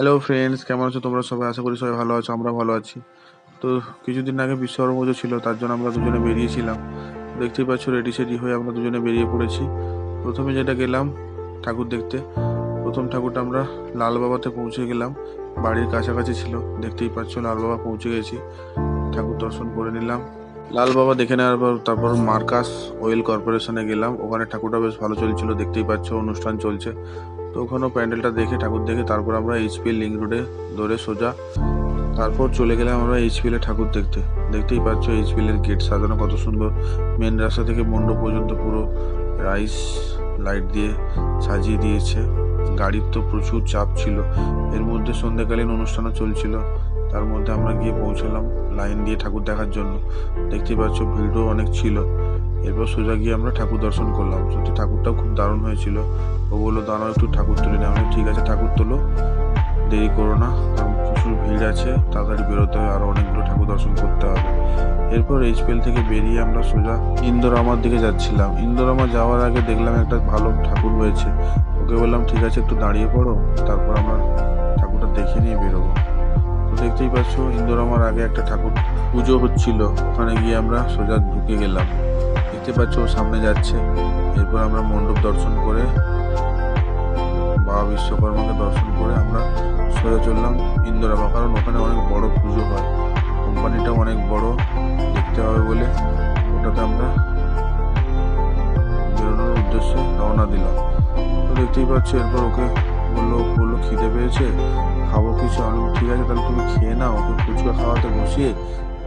Hello friends কেমন আছো তোমরা সবাই? আশা করি সবাই ভালো আছো আমরা ভালো আছি। তো কিছুদিন আগে বিশ্বকর্মা পুজো ছিল, তার জন্য আমরা দুজনে বেরিয়েছিলাম। দেখতেই পাচ্ছ রেডি সেডি হয়ে আমরা দুজনে বেরিয়ে পড়েছি। প্রথমে যেটা গেলাম ঠাকুর দেখতে, প্রথম ঠাকুরটা আমরা লাল বাবাতে পৌঁছে গেলাম। বাড়ির কাছাকাছি ছিল, দেখতেই পাচ্ছ, লাল বাবা পৌঁছে গেছি। ঠাকুর দর্শন করে নিলাম। লাল বাবা দেখে নেওয়ার পর, তারপর মার্কাস অয়েল কর্পোরেশনে গেলাম। ওখানে ঠাকুরটা বেশ ভালো চলছিল, দেখতেই পাচ্ছ, অনুষ্ঠান চলছে। ওখানেও প্যান্ডেলটা দেখে ঠাকুর দেখে তারপর আমরা এইচপিএল লিঙ্ক রোডে ধরে সোজা তারপর চলে গেলাম আমরা এইচপিএল ঠাকুর দেখতে। দেখতেই পাচ্ছ এইচপিএল এর গেট সাজানো কত সুন্দর। মেন রাস্তা থেকে মণ্ডপ পর্যন্ত পুরো রাইস লাইট দিয়ে সাজিয়ে দিয়েছে। গাড়ির তো প্রচুর চাপ ছিল। এর মধ্যে সন্ধ্যাকালীন অনুষ্ঠানও চলছিল। তার মধ্যে আমরা গিয়ে পৌঁছলাম লাইন দিয়ে ঠাকুর দেখার জন্য। দেখতেই পাচ্ছ ভিড়ও অনেক ছিল। এরপর সোজা গিয়ে আমরা ঠাকুর দর্শন করলাম। সত্যি ঠাকুরটাও খুব দারুণ হয়েছিল। ও বলল, দাঁড়াও, একটু ঠাকুর তুলে নেওয়া ঠিক আছে, ঠাকুর তোলো। দেরি করো না প্রচুর ভিড় আছে। তাড়াতাড়ি বেরোতে হবে, আরও অনেকগুলো ঠাকুর দর্শন করতে হবে। এরপর এইচপিএল থেকে বেরিয়ে আমরা সোজা ইন্দোরামার দিকে যাচ্ছিলাম। ইন্দোরামা যাওয়ার আগে দেখলাম একটা ভালো ঠাকুর হয়েছে ওকে বললাম, ঠিক আছে, একটু দাঁড়িয়ে পড়ো, তারপর আমরা ঠাকুরটা দেখে নিয়ে বেরোবো। তো দেখতেই পাচ্ছ, ইন্দোরামার আগে একটা ঠাকুর পুজো হচ্ছিল। ওখানে গিয়ে আমরা সোজা ঢুকে গেলাম। দেখতে পাচ্ছ, ও সামনে যাচ্ছে। এরপর আমরা মণ্ডপ দর্শন করে, বাবা বিশ্বকর্মাকে দর্শন করে আমরা সোজা চললাম ইন্দোরামা। কারণ ওখানে অনেক বড় পুজো হয়। কোম্পানিটা অনেক বড়, দেখতে হবে বলে ওটাতে আমরা বেরোনোর উদ্দেশ্যে রওনা দিলাম। তো দেখতেই পাচ্ছ, এরপর ওকে বলল বলল, খিদে পেয়েছে? খাব কিছু? আমি ঠিক আছে, তাহলে তুমি খেয়ে নাও, ওকে ফুচকা খাওয়াতে বসিয়ে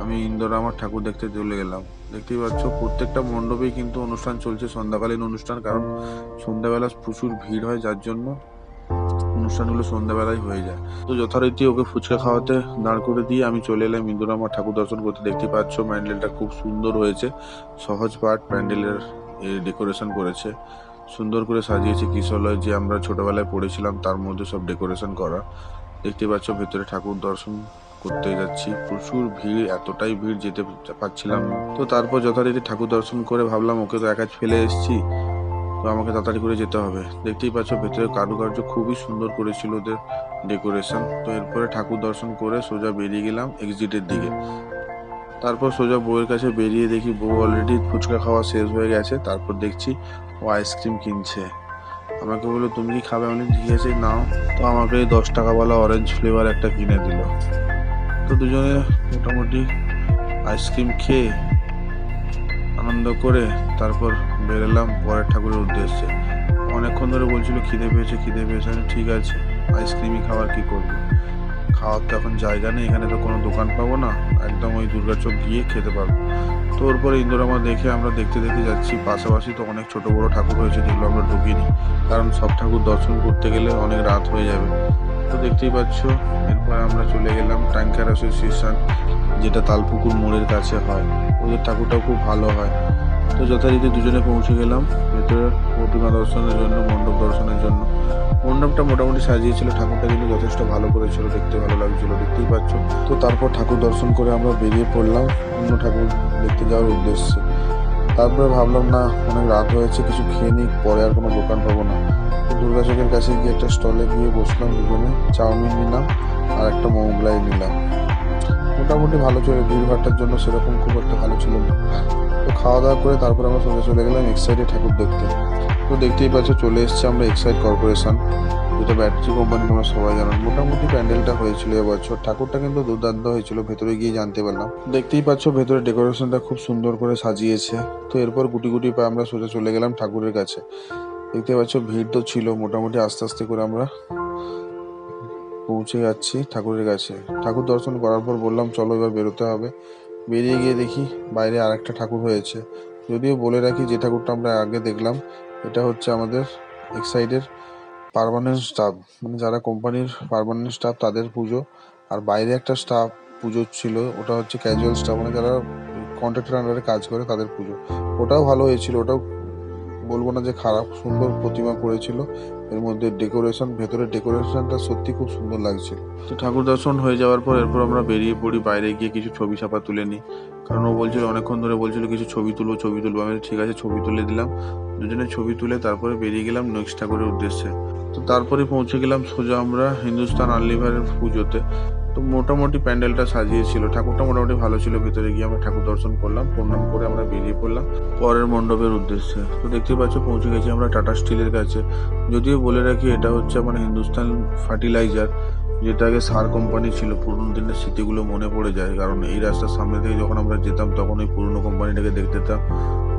আমি ইন্দোরামার ঠাকুর দেখতে চলে গেলাম। দেখতেই পাচ্ছ, প্রত্যেকটা মণ্ডপেই কিন্তু অনুষ্ঠান চলছে, সন্ধ্যাকালীন অনুষ্ঠান, কারণ সন্ধ্যাবেলা প্রচুর ভিড় হয়, যার জন্য অনুষ্ঠানগুলো সন্ধ্যাবেলায় হয়ে যায়। তো যথারীতি ওকে ফুচকা খাওয়াতে দাঁড় করে দিয়ে আমি চলে এলাম ইন্দুরামার ঠাকুর দর্শন করতে। দেখতে পাচ্ছ, প্যান্ডেলটা খুব সুন্দর হয়েছে, সহজ পাঠ, প্যান্ডেলের ডেকোরেশন করেছে। সুন্দর করে সাজিয়েছে কিশলয় যে আমরা ছোটবেলায় পড়েছিলাম, তার মধ্যে সব ডেকোরেশন করা। দেখতে পাচ্ছ, ভেতরে ঠাকুর দর্শন করতে যাচ্ছি। প্রচুর ভিড়, এতটাই ভিড় যেতে পারছিলাম। তো তারপর যথারীতি ঠাকুর দর্শন করে ভাবলাম, ওকে তো একা ফেলে এসেছি। তো আমাকে তাড়াতাড়ি করে যেতে হবে। দেখতেই পাচ্ছ, ভেতরে কারুকার্য খুবই সুন্দর করেছিল ওদের ডেকোরেশন। তো এরপরে ঠাকুর দর্শন করে সোজা বেরিয়ে গেলাম এক্সিটের দিকে। তারপর সোজা বউয়ের কাছে বেরিয়ে দেখি বউ অলরেডি ফুচকা খাওয়া শেষ হয়ে গেছে। তারপর দেখছি ও আইসক্রিম কিনছে। আমাকে বলল, তুমি কি খাবে? আমি ঠিক আছে, নাও। তো আমাকে দশ টাকাওয়ালা অরেঞ্জ ফ্লেভার একটা কিনে দিল। তো দুজনে মোটামুটি আইসক্রিম খেয়ে আনন্দ করে তারপর বেরোলাম পরের ঠাকুরের উদ্দেশ্যে। অনেকক্ষণ ধরে বলছিল, খিদে পেয়েছে খিদে পেয়েছে। ঠিক আছে আইসক্রিমই খাওয়ার কি করব? খাওয়ার তো এখন জায়গা নেই, এখানে তো কোনো দোকান পাবো না, একদম ওই দুর্গাচক গিয়ে খেতে পারব। তো ওর পরে ইন্দোরামা দেখে আমরা দেখতে দেখতে যাচ্ছি, পাশাপাশি তো অনেক ছোট বড় ঠাকুর হয়েছে যেগুলো আমরা ঢুকিনি, কারণ সব ঠাকুর দর্শন করতে গেলে অনেক রাত হয়ে যাবে। তো দেখতেই পাচ্ছ, এরপর আমরা চলে গেলাম ট্যাঙ্কার অ্যাসোসিয়েশন, যেটা তালপুকুর মোড়ের কাছে হয়। ওদের ঠাকুরটাও খুব ভালো হয়। তো যথারীতি দুজনে পৌঁছে গেলাম, ভেতরে প্রতিমা দর্শনের জন্য, মণ্ডপ দর্শনের জন্য। মণ্ডপটা মোটামুটি সাজিয়েছিল, ঠাকুরটা কিন্তু যথেষ্ট ভালো করেছিল, দেখতে ভালো লাগছিল, দেখতেই পাচ্ছ। তো তারপর ঠাকুর দর্শন করে আমরা বেরিয়ে পড়লাম অন্য ঠাকুর দেখতে যাওয়ার উদ্দেশ্যে। তারপরে ভাবলাম, না, অনেক রাত হয়েছে, কিছু খেয়ে নিই, পরে আর কোনো দোকান পাবো না। তো দুর্গাচকের কাছে গিয়ে একটা স্টলে গিয়ে বসলাম দুজনে, চাউমিন নিলাম আর একটা মোগলাই নিলাম। মোটামুটি ভালো চলে ভিড়ভাট্টার জন্য সেরকম খুব একটা ভালো ছিল না। তো খাওয়া দাওয়া করে তারপর আমরা সোজা চলে গেলাম এক্সাইডে ঠাকুর দেখতে। তো দেখতেই পাচ্ছ, চলে এসেছে আমরা এক্সাইড কর্পোরেশন যেটা ব্যাটারি কোম্পানি তোমরা সবাই জানো মোটামুটি প্যান্ডেলটা হয়েছিল এবছর। ঠাকুরটা কিন্তু দুর্দান্ত হয়েছিল, ভেতরে গিয়ে জানতে পারলাম। দেখতেই পাচ্ছ, ভেতরে ডেকোরেশনটা খুব সুন্দর করে সাজিয়েছে। তো এরপর গুটি গুটি পায়ে আমরা সোজা চলে গেলাম ঠাকুরের কাছে। দেখতে পাচ্ছ, ভিড় তো ছিল, মোটামুটি আস্তে আস্তে করে আমরা পৌঁছে যাচ্ছি ঠাকুরের কাছে। ঠাকুর দর্শন করার পর বললাম, চলো এবার বেরোতে হবে। বেরিয়ে গিয়ে দেখি বাইরে আরেকটা ঠাকুর হয়েছে। যদিও বলে রাখি, যে ঠাকুরটা আমরা আগে দেখলাম, এটা হচ্ছে আমাদের এক্সাইডের পার্মানেন্ট স্টাফ মানে যারা কোম্পানির পার্মানেন্ট স্টাফ তাদের পুজো। আর বাইরে একটা স্টাফ পুজো ছিল, ওটা হচ্ছে ক্যাজুয়াল স্টাফ মানে যারা কন্ট্রাক্টর আন্ডারে কাজ করে তাদের পুজো। ওটাও ভালো হয়েছিল, ওটাও বলব না যে খারাপ, সুন্দর প্রতিমা করেছিল। এর মধ্যে ডেকোরেশন ভেতরে ডেকোরেশনটা সত্যি খুব সুন্দর লাগছিল তো ঠাকুর দর্শন হয়ে যাওয়ার পর এরপর আমরা বেরিয়ে পড়ি, বাইরে গিয়ে কিছু ছবি ছাপা তুলে নিই। কারণ ও বলছিল, অনেকক্ষণ ধরে বলছিল, কিছু ছবি তুলবো ছবি তুলবো। আমি ঠিক আছে, ছবি তুলে দিলাম। দুজনে ছবি তুলে তারপরে বেরিয়ে গেলাম নেক্সট ঠাকুরের উদ্দেশ্যে। তো তারপরে পৌঁছে গেলাম সোজা আমরা হিন্দুস্তান আনলিভারের পুজোতে। তো মোটামুটি প্যান্ডেলটা সাজিয়েছিল। ঠাকুরটা মোটামুটি ভালো ছিল, ভিতরে গিয়ে আমরা ঠাকুর দর্শন করলাম, প্রণাম করে আমরা বেরিয়ে পড়লাম পরের মণ্ডপের উদ্দেশ্যে। তো দেখতে পাচ্ছ, পৌঁছে গেছি আমরা টাটা স্টিলের কাছে। যদিও বলে রাখি, এটা হচ্ছে মানে হিন্দুস্তান ফার্টিলাইজার, যেটা আগে সার কোম্পানি ছিল। পুরনো দিনের স্মৃতিগুলো মনে পড়ে যায়, কারণ এই রাস্তার সামনে থেকে যখন আমরা যেতাম, তখন ওই পুরনো কোম্পানিটাকে দেখতে যেতাম।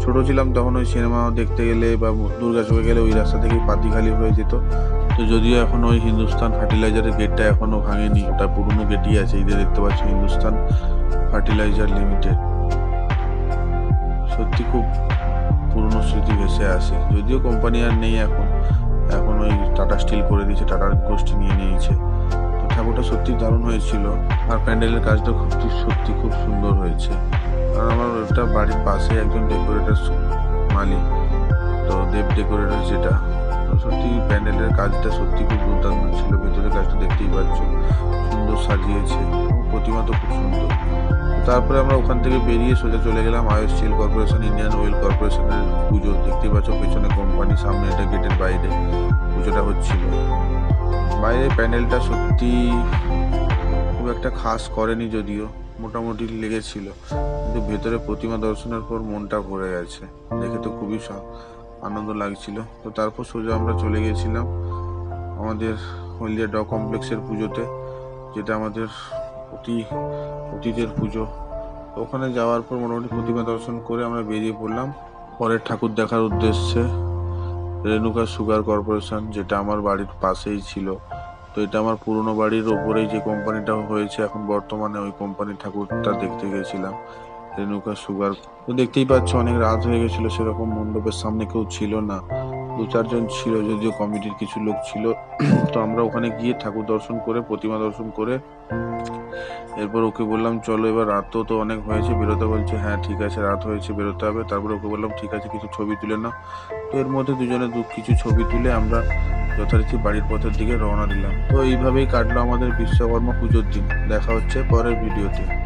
ছোট ছিলাম তখন ওই সিনেমা দেখতে গেলে বা দুর্গা চোখে গেলে ওই রাস্তা থেকেই পাতি খালি হয়ে যেত। তো যদিও এখন ওই হিন্দুস্তান ফার্টিলাইজারের গেটটা এখনও ভাঙেনি, ওটা পুরনো গেটই আছে, এই যে দেখতে পাচ্ছ হিন্দুস্তান ফার্টিলাইজার লিমিটেড সত্যি খুব পুরনো স্মৃতি ভেসে আসে, যদিও কোম্পানি আর নেই এখন এখন ওই টাটা স্টিল করে দিয়েছে টাটার গোষ্ঠী নিয়ে নিয়েছে। তো ঠাকুরটা সত্যি দারুণ হয়েছিল, আর প্যান্ডেলের কাজটা খুব সত্যি খুব সুন্দর হয়েছে। আর আমার একটা বাড়ির পাশে একজন ডেকোরেটর মালিক। তো দেব ডেকোরেটর যেটা। সত্যি প্যান্ডেলের কাজটা সত্যি খুব দুর্দান্ত ছিল। ভেতরের কাজটা দেখতেই পাচ্ছ। সুন্দর সাজিয়েছে। প্রতিমা তো খুব সুন্দর। তারপরে আমরা ওখান থেকে বেরিয়ে সোজা চলে গেলাম Ayush steel corporation, Indian oil কর্পোরেশনের পুজো। দেখতেই পাচ্ছ, পেছনে কোম্পানি সামনে এটা গেটের বাইরে পুজোটা হচ্ছিল। বাইরে প্যান্ডেলটা সত্যি খুব একটা খাস করেনি যদিও। মোটামুটি লেগেছিল। কিন্তু ভেতরে প্রতিমা দর্শনের পর মনটা ভরে গেছে। দেখে তো খুবই আনন্দ লাগছিল। তো তারপর সোজা আমরা চলে গিয়েছিলাম আমাদের হলদিয়া ড কমপ্লেক্সের পুজোতে, যেটা আমাদের অতি অতীতের পুজো। ওখানে যাওয়ার পর মোটামুটি প্রতিমা দর্শন করে আমরা বেরিয়ে পড়লাম। পরের ঠাকুর দেখার উদ্দেশ্যে রেণুকা সুগার কর্পোরেশন, যেটা আমার বাড়ির পাশেই ছিল। তো এটা আমার পুরনো বাড়ির ওপরেই যে কোম্পানিটা হয়েছে, এখন বর্তমানে ওই কোম্পানির ঠাকুরটা দেখতে গেছিলাম, রেণুকা সুগার। তো দেখতেই পাচ্ছ অনেক রাত হয়ে গেছিল, সেরকম মণ্ডপের সামনে কেউ ছিল না। দু চারজন ছিল, যদিও কমিটির কিছু লোক ছিল। তো আমরা ওখানে গিয়ে ঠাকুর দর্শন করে, প্রতিমা দর্শন করে, এরপর ওকে বললাম, চলো এবার রাতও তো অনেক হয়েছে। বেরোতে বলছে হ্যাঁ ঠিক আছে, রাত হয়েছে, বেরোতে হবে। তারপরে ওকে বললাম, ঠিক আছে, কিছু ছবি তুলে নাও। তো এর মধ্যে দুজনে দু, কিছু ছবি তুলে আমরা যথারীতি বাড়ির পথের দিকে রওনা দিলাম। তো এইভাবেই কাটলো আমাদের বিশ্বকর্মা পুজোর দিন। দেখা হচ্ছে পরের ভিডিওতে।